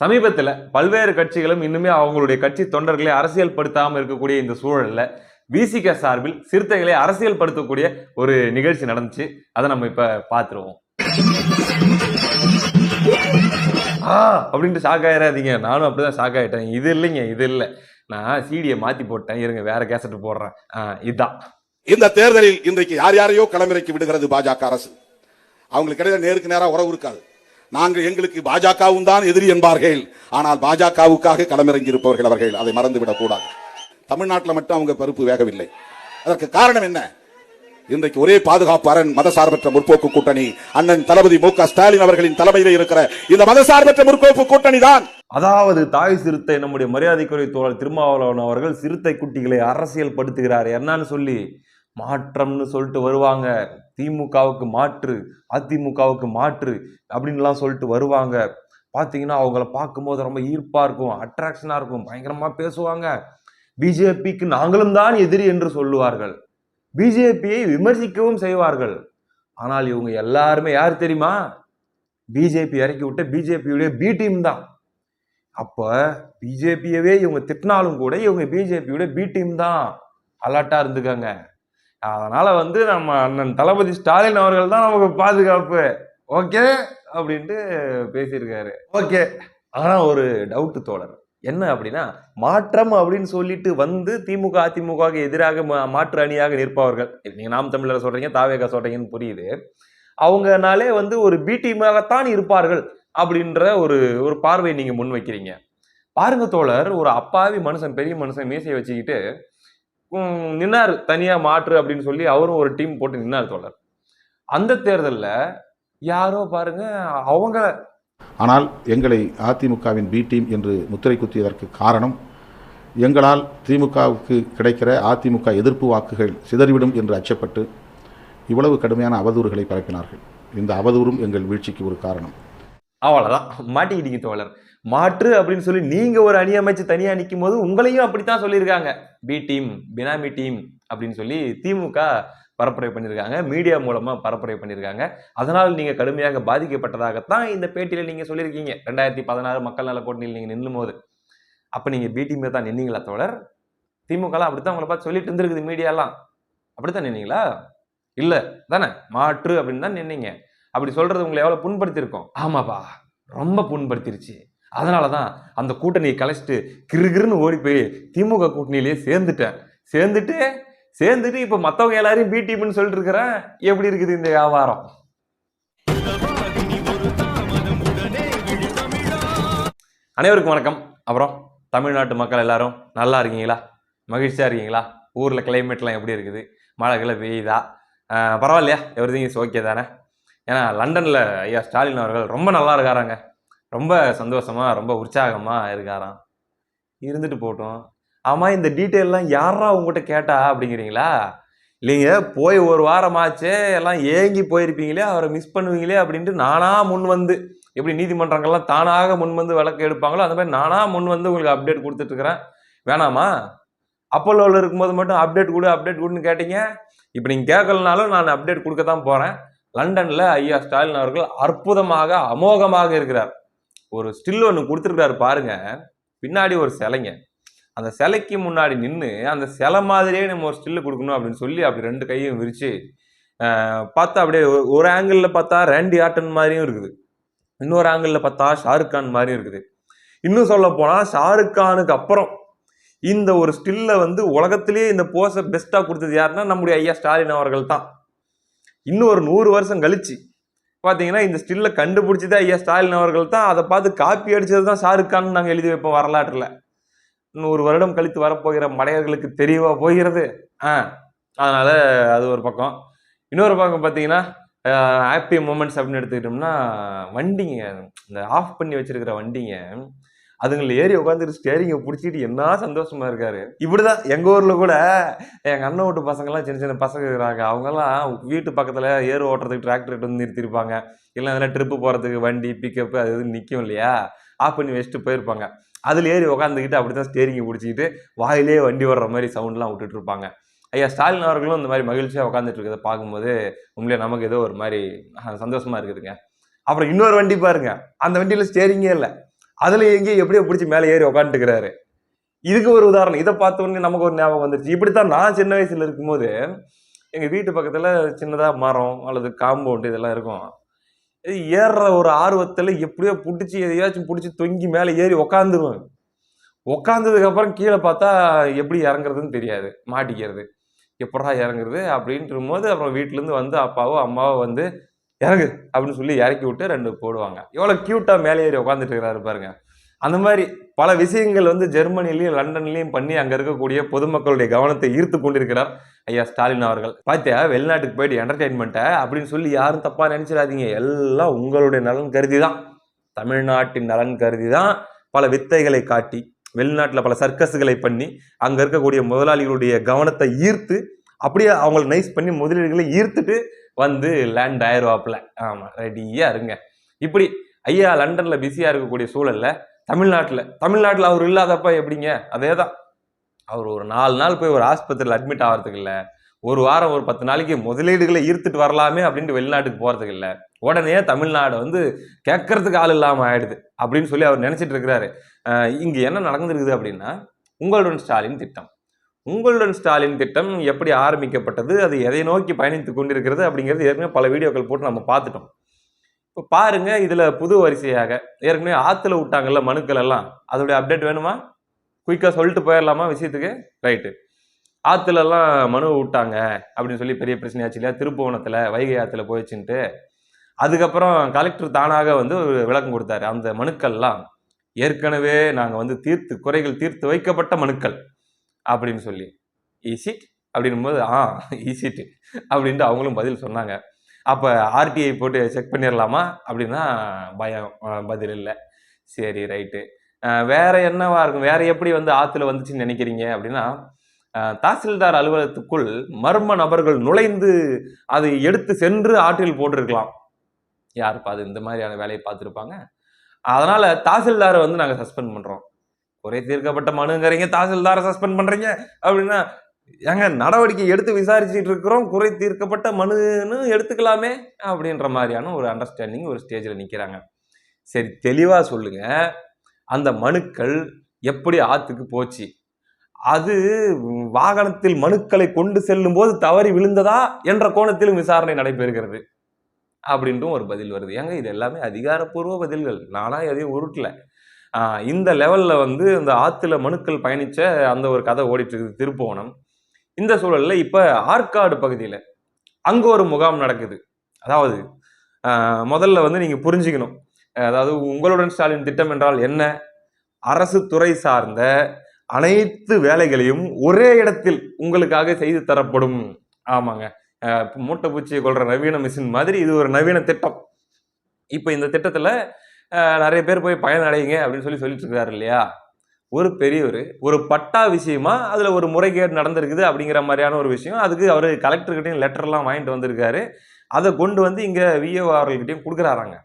சமீபத்தில் பல்வேறு கட்சிகளும் இன்னுமே அவங்களுடைய கட்சி தொண்டர்களை அரசியல் படுத்தாமல் இருக்கக்கூடிய இந்த சூழலில் விசிக சார்பில் சிறுத்தைகளை அரசியல் படுத்தக்கூடிய ஒரு நிகழ்ச்சி நடந்துச்சு. அதை நம்ம இப்போ பார்த்துருவோம் ஆ அப்படின்ட்டு ஷாக் ஆயிடாதீங்க நானும் அப்படிதான் ஷாக் ஆகிட்டேன் இது இல்லைங்க இது இல்லை. நான் சீடியை மாற்றி போட்டேன். இருங்க வேற கேசட் போடுறேன். ஆ, இதுதான் இந்த தேர்தலில் இன்றைக்கு யார் யாரையோ களமிறக்கி விடுகிறது பாஜக அரசு. அவங்களுக்கு இடையில நேருக்கு நேராக உறவு இருக்காது. நாங்கள் எங்களுக்கு பாஜகவும் தான் எதிரி என்பார்கள். ஆனால் பாஜகவுக்காக களமிறங்கி இருப்பவர்கள் அவர்கள். அதை மறந்துவிடக் கூடாது. தமிழ்நாட்டில் மட்டும் அவங்க பருப்பு வேகவில்லை. அதற்கு காரணம் என்ன? இன்றைக்கு ஒரே பாதுகாப்பு அரண் மதசார்பற்ற முற்போக்கு கூட்டணி. அண்ணன் தளபதி மு க ஸ்டாலின் அவர்களின் தலைமையில் இருக்கிற இந்த மதசார்பற்ற முற்போக்கு கூட்டணி தான். அதாவது தாய் சிறுத்தை நம்முடைய மரியாதைக்குரிய தோழர் திருமாவளவன் அவர்கள் சிறுத்தை குட்டிகளை அரசியல் படுத்துகிறார் என்னன்னு சொல்லி மாற்றம்னு சொல்லிட்டு வருவாங்க. திமுகவுக்கு மாற்று அதிமுகவுக்கு மாற்று அப்படின்லாம் சொல்லிட்டு வருவாங்க. பார்த்தீங்கன்னா அவங்கள பார்க்கும்போது ரொம்ப ஈர்ப்பாக இருக்கும் அட்ராக்ஷனாக இருக்கும் பயங்கரமாக பேசுவாங்க. பிஜேபிக்கு நாங்களும் தான் எதிரி என்று சொல்லுவார்கள். பிஜேபியை விமர்சிக்கவும் செய்வார்கள். ஆனால் இவங்க எல்லாருமே யார் தெரியுமா? பிஜேபி இறக்கி விட்ட பிஜேபியுடைய பி டீம் தான். அப்போ பிஜேபியவே இவங்க திட்டினாலும் கூட இவங்க பிஜேபியோட பி டீம் தான். அலர்ட்டாக இருந்துக்கங்க. அதனால வந்து நம்ம அண்ணன் தளபதி ஸ்டாலின் அவர்கள் தான் நமக்கு பாதுகாப்பு. ஓகே? அப்படின்ட்டு பேசியிருக்காரு. ஓகே. ஆனால் ஒரு டவுட்டு தோழர். என்ன அப்படின்னா மாற்றம் அப்படின்னு சொல்லிட்டு வந்து திமுக அதிமுகவுக்கு எதிராக மா- மாற்று அணியாக நிற்பவர்கள். நீங்க நாம் தமிழர் சொல்றீங்க தாவேகா சொல்றீங்கன்னு புரியுது. அவங்கனாலே வந்து ஒரு பி டீமாகத்தான் இருப்பார்கள் அப்படின்ற ஒரு ஒரு பார்வை நீங்க முன்வைக்கிறீங்க. பாருங்க தோழர் ஒரு அப்பாவி மனுஷன் பெரிய மனுஷன் மீசையை வச்சுக்கிட்டு நின்னாரு. தனியா மாற்று அப்படின்னு சொல்லி அவரும் ஒரு டீம் போட்டு நின்னார் தோழர். அந்த தேர்தலில் யாரோ பாருங்க அவங்க ஆனால் எங்களை அதிமுகவின் பி டீம் என்று முத்திரை குத்தியதற்கு காரணம் எங்களால் திமுகவுக்கு கிடைக்கிற அதிமுக எதிர்ப்பு வாக்குகள் சிதறிவிடும் என்று அச்சப்பட்டு இவ்வளவு கடுமையான அவதூறுகளை பரப்பினார்கள். இந்த அவதூறும் எங்கள் வீழ்ச்சிக்கு ஒரு காரணம். அவ்வளோதான் மாட்டிக்கிட்டீங்க தோழர். மாற்று அப்படின்னு சொல்லி நீங்கள் ஒரு அணி அமைச்சு தனியாக நிற்கும் போது உங்களையும் அப்படித்தான் சொல்லியிருக்காங்க. பி டீம் பினாமி டீம் அப்படின்னு சொல்லி திமுக பரப்புரை பண்ணியிருக்காங்க. மீடியா மூலமாக பரப்புரை பண்ணியிருக்காங்க. அதனால் நீங்கள் கடுமையாக பாதிக்கப்பட்டதாகத்தான் இந்த பேட்டியில் நீங்கள் சொல்லியிருக்கீங்க. ரெண்டாயிரத்தி பதினாறு மக்கள் நல கூட்டணியில் நீங்கள் நின்னும் போது அப்போ நீங்கள் பி டீமில் தான் நின்னீங்களா தோழர்? திமுகலாம் அப்படித்தான் உங்களை பார்த்து சொல்லிட்டு இருந்திருக்குது மீடியாலாம். அப்படித்தான் நின்னீங்களா? இல்லை. தானே? மாற்று அப்படின்னு தான் நின்னீங்க. அப்படி சொல்கிறது உங்களை எவ்வளோ புண்படுத்தியிருக்கோம்? ஆமாப்பா ரொம்ப புண்படுத்திருச்சு. அதனால தான் அந்த கூட்டணியை கலைச்சிட்டு கிருகிருன்னு ஓடி போய் திமுக கூட்டணியிலேயே சேர்ந்துட்டேன். சேர்ந்துட்டு சேர்ந்துட்டு இப்போ மற்றவங்க எல்லாரையும் பி டீம்னு சொல்லிட்டு இருக்கிறேன் எப்படி இருக்குது இந்த வியாபாரம்? அனைவருக்கும் வணக்கம். அப்புறம் தமிழ்நாட்டு மக்கள் எல்லாரும் நல்லா இருக்கீங்களா? மகிழ்ச்சியாக இருக்கீங்களா? ஊரில் கிளைமேட்லாம் எப்படி இருக்குது? மழை கிளை பெய்யுதா பரவாயில்லையா? எவ்ரி இஸ் ஓகே தானே? ஏன்னா லண்டனில் ஐயா ஸ்டாலின் அவர்கள் ரொம்ப நல்லா இருக்காராங்க. ரொம்ப சந்தோஷமா ரொம்ப உற்சாகமாக இருக்காராம். இருந்துட்டு போட்டோம் ஆமாம் இந்த டீட்டெயிலெலாம் யாரா உங்கள்கிட்ட கேட்டா அப்படிங்கிறீங்களா? இல்லைங்க போய் ஒரு வாரமாச்சே எல்லாம் ஏங்கி போயிருப்பீங்களே அவரை மிஸ் பண்ணுவீங்களே அப்படின்ட்டு நானா முன் வந்து எப்படி நீதிமன்றங்கள்லாம் தானாக முன் வந்து விளக்கு எடுப்பாங்களோ அந்த மாதிரி நானாக முன் வந்து உங்களுக்கு அப்டேட் கொடுத்துட்ருக்குறேன். வேணாமா? அப்போலோவில் இருக்கும்போது மட்டும் அப்டேட் கொடு அப்டேட் கொடுன்னு கேட்டீங்க. இப்போ நீங்கள் கேட்கலனாலும் நான் அப்டேட் கொடுக்க தான் போகிறேன் லண்டனில் ஐயா ஸ்டாலின் அவர்கள் அற்புதமாக அமோகமாக இருக்கிறார். ஒரு ஸ்டில் ஒன்று கொடுத்துருக்காரு பாருங்க. பின்னாடி ஒரு சிலைங்க. அந்த சிலைக்கு முன்னாடி நின்று அந்த சிலை மாதிரியே நம்ம ஒரு ஸ்டில்லு கொடுக்கணும் அப்படின்னு சொல்லி அப்படி ரெண்டு கையும் விரித்து பார்த்தா அப்படியே ஒரு- ஒரு ஆங்கிளில் பார்த்தா ரேண்டி ஆட்டன் மாதிரியும் இருக்குது. இன்னொரு ஆங்கிளில் பார்த்தா ஷாருக் கான் மாதிரியும் இருக்குது. இன்னும் சொல்ல போனால் ஷாருக் கானுக்கு அப்புறம் இந்த ஒரு ஸ்டில்ல வந்து உலகத்திலேயே இந்த போஸை பெஸ்ட்டாக கொடுத்தது யாருன்னா நம்முடைய ஐயா ஸ்டாலின் அவர்கள் தான். இன்னும் ஒரு நூறு வருஷம் கழிச்சு. பார்த்தீங்கன்னா இந்த ஸ்டில்லை கண்டுபிடிச்சதே ஐயா ஸ்டாலின் அவர்கள் தான் அதை பார்த்து காப்பி அடிச்சது தான் ஷாருக் கான் நாங்கள் எழுதி வைப்போம் வரலாற்றில். நூறு வருடம் கழித்து வரப்போகிற மடையர்களுக்கு தெரியவா போகிறது. ஆ அதனால் அது ஒரு பக்கம். இன்னொரு பக்கம் பார்த்தீங்கன்னா ஹாப்பி மூமெண்ட்ஸ் அப்படின்னு எடுத்துக்கிட்டோம்னா வண்டிங்க இந்த ஆஃப் பண்ணி வச்சிருக்கிற வண்டிங்க அதுங்களை ஏறி உட்காந்துட்டு ஸ்டேரிங்கை பிடிச்சிட்டு என்ன சந்தோஷமா இருக்காரு. இப்படிதான் எங்க ஊர்ல கூட எங்க அண்ணன் வீட்டு பசங்கெல்லாம் சின்ன சின்ன பசங்க இருக்கிறாங்க. அவங்கெல்லாம் வீட்டு பக்கத்துல ஏறு ஓட்டுறதுக்கு டிராக்டர் வந்து நிறுத்திருப்பாங்க. இல்லை அதெல்லாம் ட்ரிப்பு போறதுக்கு வண்டி பிக்கப் அது இது நிற்கும் இல்லையா? ஆஃப் பண்ணி வச்சுட்டு போயிருப்பாங்க. அதில் ஏறி உட்காந்துக்கிட்டு அப்படிதான் ஸ்டேரிங்கை பிடிச்சிக்கிட்டு வாயிலே வண்டி வர்ற மாதிரி சவுண்ட்லாம் விட்டுட்டு இருப்பாங்க. ஐயா ஸ்டாலின் அவர்களும் இந்த மாதிரி மகிழ்ச்சியாக உட்காந்துட்டு இருக்கிறத பார்க்கும்போது உண்மையிலே நமக்கு ஏதோ ஒரு மாதிரி சந்தோஷமா இருக்குதுங்க. அப்புறம் இன்னொரு வண்டி பாருங்க. அந்த வண்டியில் ஸ்டேரிங்கே இல்லை. அதுல எங்கேயும் எப்படியோ பிடிச்சி மேலே ஏறி உக்காந்துட்டுக்கிறாரு இதுக்கு ஒரு உதாரணம். இதை பார்த்த உடனே நமக்கு ஒரு ஞாபகம் வந்துருச்சு. இப்படித்தான் நான் சின்ன வயசுல இருக்கும்போது எங்க வீட்டு பக்கத்துல சின்னதா மரம் அல்லது காம்பவுண்ட் இதெல்லாம் இருக்கும். இது ஏறுற ஒரு ஆர்வத்தில் எப்படியோ பிடிச்சி எதையாச்சும் பிடிச்சி தொங்கி மேலே ஏறி உக்காந்துருவேன். உக்காந்ததுக்கப்புறம் கீழே பார்த்தா எப்படி இறங்குறதுன்னு தெரியாது. மாட்டிக்கிறது. எப்படா இறங்குறது? அப்படின்ட்டு போது அப்புறம் வீட்டிலேருந்து வந்து அப்பாவோ அம்மாவோ வந்து இறங்கு அப்படின்னு சொல்லி இறக்கி விட்டு ரெண்டு போடுவாங்க. எவ்வளோ க்யூட்டாக மேலே ஏறி உட்காந்துட்டு இருக்கிறாரு பாருங்க. அந்த மாதிரி பல விஷயங்கள் வந்து ஜெர்மனிலையும் லண்டன்லையும் பண்ணி அங்கே இருக்கக்கூடிய பொதுமக்களுடைய கவனத்தை ஈர்த்து கொண்டிருக்கிறார் ஐயா ஸ்டாலின் அவர்கள். பார்த்தியா வெளிநாட்டுக்கு போயிட்டு என்டர்டைன்மெண்ட்டை அப்படின்னு சொல்லி யாரும் தப்பாக நினச்சிடாதீங்க. எல்லாம் உங்களுடைய நலன் கருதி தான் தமிழ்நாட்டின் நலன் கருதி தான் பல வித்தைகளை காட்டி வெளிநாட்டில் பல சர்க்கஸுகளை பண்ணி அங்கே இருக்கக்கூடிய முதலாளிகளுடைய கவனத்தை ஈர்த்து அப்படியே அவங்கள நைஸ் பண்ணி முதலீடுகளை ஈர்த்துட்டு வந்து லேண்ட் ஆயிடுவாப்பில். ஆமாம் ரெடியாக இருங்க. இப்படி ஐயா லண்டனில் பிஸியாக இருக்கக்கூடிய சூழல்ல தமிழ்நாட்டில் தமிழ்நாட்டில் அவர் இல்லாதப்ப எப்படிங்க? அதே தான் அவர் ஒரு நாலு நாள் போய் ஒரு ஆஸ்பத்திரியில் அட்மிட் ஆகிறதுக்கு இல்லை. ஒரு வாரம் ஒரு பத்து நாளைக்கு முதலீடுகளை ஈர்த்துட்டு வரலாமே அப்படின்ட்டு வெளிநாட்டுக்கு போகிறதுக்கு இல்லை. உடனே தமிழ்நாடு வந்து கேட்கறதுக்கு ஆள் இல்லாமல் ஆயிடுது அப்படின்னு சொல்லி அவர் நினச்சிட்டு இருக்கிறாரு. இங்கே என்ன நடந்திருக்குது அப்படின்னா உங்களுடன் ஸ்டாலின் திட்டம். உங்களுடன் ஸ்டாலின் திட்டம் எப்படி ஆரம்பிக்கப்பட்டது அது எதை நோக்கி பயணித்து கொண்டிருக்கிறது அப்படிங்கிறது ஏற்கனவே பல வீடியோக்கள் போட்டு நம்ம பார்த்துட்டோம். இப்போ பாருங்க இதில் புது வரிசையாக ஏற்கனவே ஆற்றுல விட்டாங்கல்ல மனுக்கள் எல்லாம். அதோடைய அப்டேட் வேணுமா? குயிக்காக சொல்லிட்டு போயிடலாமா விஷயத்துக்கு? ரைட்டு ஆற்றுலலாம் மனு விட்டாங்க அப்படின்னு சொல்லி பெரிய பிரச்சனையாச்சு இல்லையா? திருப்புவனத்தில் வைகை ஆற்றுல போயிடுச்சுன்ட்டு. அதுக்கப்புறம் கலெக்டர் தானாக வந்து ஒரு விளக்கம் கொடுத்தாரு. அந்த மனுக்கள்லாம் ஏற்கனவே நாங்கள் வந்து தீர்த்து குறைகள் தீர்த்து வைக்கப்பட்ட மனுக்கள். அப்படின்னு சொல்லி. ஈசிட் அப்படின்னும் போது ஆ ஈசிட் அப்படின்ட்டு அவங்களும் பதில் சொன்னாங்க. அப்போ ஆர்டிஐ போட்டு செக் பண்ணிடலாமா அப்படின்னா பயம் பதில் இல்லை. சரி ரைட்டு வேறு என்னவா இருக்கும்? வேறு எப்படி வந்து ஆற்றுல வந்துச்சுன்னு நினைக்கிறீங்க? அப்படின்னா தாசில்தார் அலுவலகத்துக்குள் மர்ம நபர்கள் நுழைந்து அதை எடுத்து சென்று ஆற்றில் போட்டிருக்கலாம். யார் அது? இந்த மாதிரியான வேலையை பார்த்துருப்பாங்க. அதனால் தாசில்தாரை வந்து நாங்கள் சஸ்பெண்ட் பண்ணுறோம் குறை தீர்க்கப்பட்ட மனுங்கிறீங்க தாசில்தாரை சஸ்பெண்ட் பண்றீங்க அப்படின்னா ஏங்க நடவடிக்கை எடுத்து விசாரிச்சுட்டு இருக்கிறோம் குறை தீர்க்கப்பட்ட மனுன்னு எடுத்துக்கலாமே அப்படின்ற மாதிரியான ஒரு அண்டர்ஸ்டாண்டிங் ஒரு ஸ்டேஜில் நிற்கிறாங்க சரி தெளிவாக சொல்லுங்க. அந்த மனுக்கள் எப்படி ஆத்துக்கு போச்சு? அது வாகனத்தில் மனுக்களை கொண்டு செல்லும் போது தவறி விழுந்ததா என்ற கோணத்திலும் விசாரணை நடைபெறுகிறது. அப்படின்ட்டும் ஒரு பதில் வருது. ஏங்க இது எல்லாமே அதிகாரப்பூர்வ பதில்கள். நானா எதையும் உருட்டல. இந்த லெவலில் வந்து இந்த ஆற்றுல மனுக்கள் பயணித்த அந்த ஒரு கதை ஓடிட்டுருக்குது திருப்புவனம். இந்த சூழலில் இப்போ ஆற்காடு பகுதியில் அங்கே ஒரு முகாம் நடக்குது. அதாவது முதல்ல வந்து நீங்கள் புரிஞ்சுக்கணும். அதாவது உங்களுடன் ஸ்டாலின் திட்டம் என்றால் என்ன? அரசு துறை சார்ந்த அனைத்து வேலைகளையும் ஒரே இடத்தில் உங்களுக்காக செய்து தரப்படும். ஆமாங்க. மூட்டை பூச்சியை கொள்ற நவீன மிஷின் மாதிரி இது ஒரு நவீன திட்டம். இப்போ இந்த திட்டத்தில் நிறைய பேர் போய் பயனடையுங்க அப்படின்னு சொல்லி சொல்லிட்டு இருக்காரு இல்லையா? ஒரு பெரியவர் ஒரு பட்டா விஷயமா அதில் ஒரு முறைகேடு நடந்திருக்குது அப்படிங்கிற மாதிரியான ஒரு விஷயம். அதுக்கு அவர் கலெக்டர்கிட்டையும் லெட்டர்லாம் வாங்கிட்டு வந்திருக்காரு. அதை கொண்டு வந்து இங்கே விஏஓ அவர்கள்கிட்டயும் கொடுக்குறாராங்க.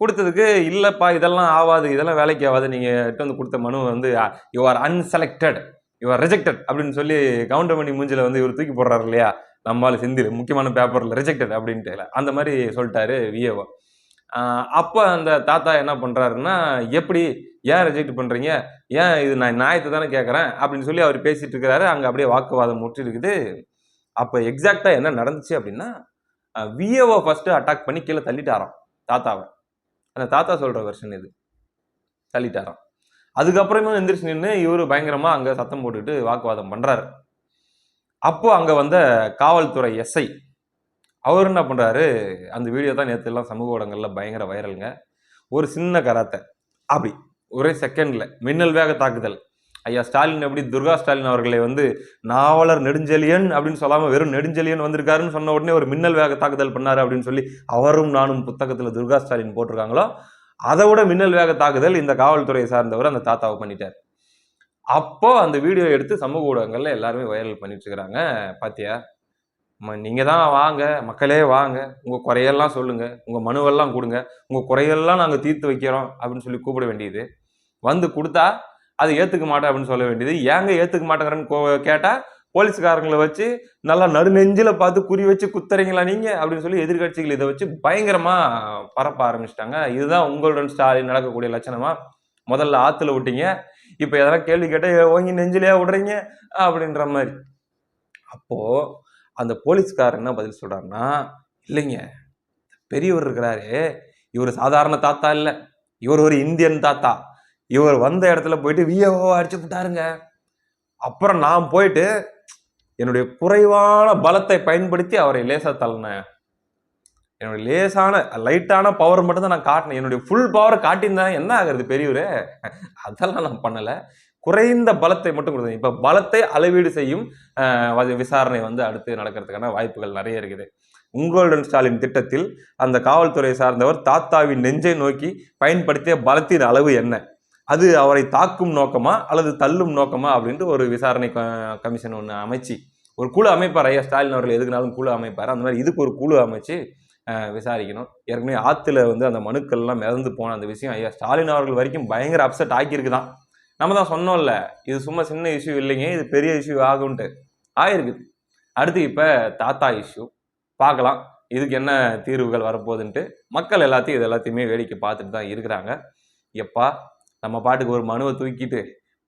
கொடுத்ததுக்கு இல்லைப்பா இதெல்லாம் ஆகாது இதெல்லாம் வேலைக்கு ஆகாது நீங்கள் எட்டு வந்து கொடுத்த மனு வந்து you are unselected you are rejected அப்படின்னு சொல்லி கவுண்டமணி மூஞ்சில் வந்து இவர் தூக்கி போடுறாரு இல்லையா? நம்மால் செந்தில் முக்கியமான பேப்பரில் ரிஜெக்டட் அப்படின்ட்டு. அந்த மாதிரி சொல்லிட்டாரு விஏஓ அப்போ அந்த தாத்தா என்ன பண்ணுறாருன்னா எப்படி? ஏன் ரிஜெக்ட் பண்ணுறீங்க ஏன் இது நான் நியாயத்தை தானே கேட்குறேன்? அப்படின்னு சொல்லி அவர் பேசிகிட்டு இருக்கிறாரு. அங்கே அப்படியே வாக்குவாதம் முற்றிருக்குது. அப்போ எக்ஸாக்டாக என்ன நடந்துச்சு அப்படின்னா விஏஓ ஃபஸ்ட்டு அட்டாக் பண்ணி கீழே தள்ளிட்டாராம் தாத்தாவை. அந்த தாத்தா சொல்கிற வெர்ஷன் இது. தள்ளிட்டாராம். அதுக்கப்புறமே எந்திரிச்சு நின்று இவரு பயங்கரமாக அங்கே சத்தம் போட்டுக்கிட்டு வாக்குவாதம் பண்ணுறாரு அப்போ அங்கே வந்த காவல்துறை எஸ்ஐ அவர் என்ன பண்ணுறாரு அந்த வீடியோ தான் நேற்று எல்லாம் சமூக ஊடகங்களில் பயங்கர வைரலுங்க ஒரு சின்ன கராத்தை. அப்படி. ஒரே செகண்டில் மின்னல் வேக தாக்குதல். ஐயா ஸ்டாலின் எப்படி துர்கா ஸ்டாலின் அவர்களை வந்து நாவலர் நெடுஞ்செழியன் அப்படின்னு சொல்லாமல் வெறும் நெடுஞ்செழியன் வந்திருக்காருன்னு சொன்ன உடனே ஒரு மின்னல் வேக தாக்குதல் பண்ணாரு அப்படின்னு சொல்லி அவரும் நானும் புத்தகத்தில் துர்கா ஸ்டாலின் போட்டிருக்காங்களோ அதை விட மின்னல் வேக தாக்குதல் இந்த காவல்துறையை சார்ந்தவர் அந்த தாத்தாவை பண்ணிட்டார். அப்போ அந்த வீடியோ எடுத்து சமூக ஊடகங்கள்ல எல்லாருமே வைரல் பண்ணிட்டு இருக்கிறாங்க. பாத்தியா? நீங்கள் தான் வாங்க மக்களே வாங்க உங்கள் குறையெல்லாம் சொல்லுங்கள் உங்கள் மனுவெல்லாம் கொடுங்க உங்கள் குறையெல்லாம் நாங்கள் தீர்த்து வைக்கிறோம் அப்படின்னு சொல்லி கூப்பிட வேண்டியது. வந்து கொடுத்தா அது ஏற்றுக்க மாட்டேன் அப்படின்னு சொல்ல வேண்டியது. ஏங்க ஏற்றுக்க மாட்டேங்கிறேன்னு கோ- போலீஸ்காரங்களை வச்சு நல்லா நடுநெஞ்சில் பார்த்து குறி வச்சு குத்துறீங்களா நீங்கள் அப்படின்னு சொல்லி எதிர்கட்சிகள் இதை வச்சு பயங்கரமாக பரப்ப ஆரம்பிச்சிட்டாங்க. இதுதான் உங்களுடன் ஸ்டாலின் நடக்கக்கூடிய லட்சணமா? முதல்ல ஆற்றுல விட்டீங்க இப்போ எதனா கேள்வி கேட்டால் ஓங்கி நெஞ்சிலேயே விடுறீங்க? அப்படின்ற மாதிரி. அப்போது அந்த போலீஸ்காரர் என்ன பதில் சொல்கிறாருன்னா இல்லைங்க பெரியவர் இருக்கிறாரு. இவர் சாதாரண தாத்தா இல்லை. இவர் ஒரு இந்தியன் தாத்தா. இவர் வந்த இடத்துல போயிட்டு விஏஓ அடிச்சு விட்டாருங்க. அப்புறம் நான் போயிட்டு என்னுடைய குறைவான பலத்தை பயன்படுத்தி அவரை லேசாக தள்ளினேன். என்னுடைய லேசான லைட்டான பவர் மட்டும் தான் நான் காட்டினேன். என்னுடைய ஃபுல் பவர் காட்டியிருந்தேன் என்ன ஆகுறது பெரியவர்? அதெல்லாம் நான் பண்ணலை. குறைந்த பலத்தை மட்டும் கொடுத்தது. இப்போ பலத்தை அளவீடு செய்யும் விசாரணை வந்து அடுத்து நடக்கிறதுக்கான வாய்ப்புகள் நிறைய இருக்குது. உங்களுடன் ஸ்டாலின் திட்டத்தில் அந்த காவல்துறை சார்ந்தவர் தாத்தாவின் நெஞ்சை நோக்கி பயன்படுத்திய பலத்தின் அளவு என்ன? அது அவரை தாக்கும் நோக்கமா அல்லது தள்ளும் நோக்கமா அப்படின்ட்டு ஒரு விசாரணை க- கமிஷன் ஒன்று அமைச்சு ஒரு குழு அமைப்பார் ஐயா ஸ்டாலின் அவர்கள் எதுக்குனாலும் குழு அமைப்பார். அந்த மாதிரி இதுக்கு ஒரு குழு அமைச்சு விசாரிக்கணும். ஏற்கனவே ஆற்றுல வந்து அந்த மனுக்கள்லாம் மிதந்து போன அந்த விஷயம் ஐயா ஸ்டாலின் அவர்கள் வரைக்கும் பயங்கர அப்செட் ஆக்கியிருக்குதான். நம்ம தான் சொன்னோம்ல இது சும்மா சின்ன இஷ்யூ இல்லைங்க இது பெரிய இஷ்யூ ஆகும்ட்டு. ஆயிருக்குது. அடுத்து இப்போ தாத்தா இஷ்யூ பார்க்கலாம் இதுக்கு என்ன தீர்வுகள் வரப்போகுதுன்ட்டு. மக்கள் எல்லாத்தையும் இது எல்லாத்தையுமே வேடிக்கை பார்த்துட்டு தான் இருக்கிறாங்க. எப்பா நம்ம பாட்டுக்கு ஒரு மனுவை தூக்கிட்டு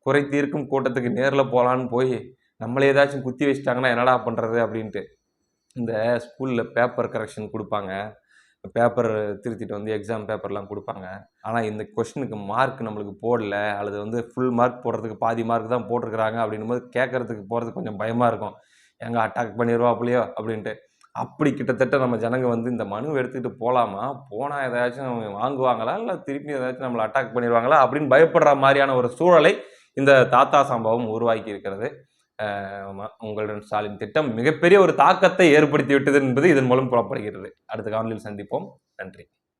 குறை தீர்க்கும் கூட்டத்துக்கு நேரில் போகலான்னு போய் நம்மளே ஏதாச்சும் குத்தி வச்சிட்டாங்கன்னா என்னடா பண்ணுறது அப்படின்ட்டு. இந்த ஸ்கூலில் பேப்பர் கரெக்ஷன் கொடுப்பாங்க. பேப்பர் திருத்திட்டு வந்து எக்ஸாம் பேப்பர்லாம் கொடுப்பாங்க. ஆனால் இந்த கொஷனுக்கு மார்க் நம்மளுக்கு போடல அல்லது வந்து ஃபுல் மார்க் போடுறதுக்கு பாதி மார்க் தான் போட்டிருக்கிறாங்க அப்படின்னும் போது கேட்கறதுக்கு போகிறதுக்கு கொஞ்சம் பயமாக இருக்கும். எங்க அட்டாக் பண்ணிடுவாப்புலையோ அப்படின்ட்டு. அப்படி கிட்டத்தட்ட நம்ம ஜனங்க வந்து இந்த மனு எடுத்துக்கிட்டு போகலாமா போனால் ஏதாச்சும் வாங்குவாங்களா? இல்லை திருப்பி ஏதாச்சும் நம்மளை அட்டாக் பண்ணிடுவாங்களா அப்படின்னு பயப்படுற மாதிரியான ஒரு சூழலை இந்த தாத்தா சம்பவம் உருவாக்கி இருக்கிறது. உங்களுடன் ஸ்டாலின் திட்டம் மிகப்பெரிய ஒரு தாக்கத்தை ஏற்படுத்தி விட்டது என்பது இதன் மூலம் புறப்படுகிறது அடுத்த காணொலியில் சந்திப்போம். நன்றி.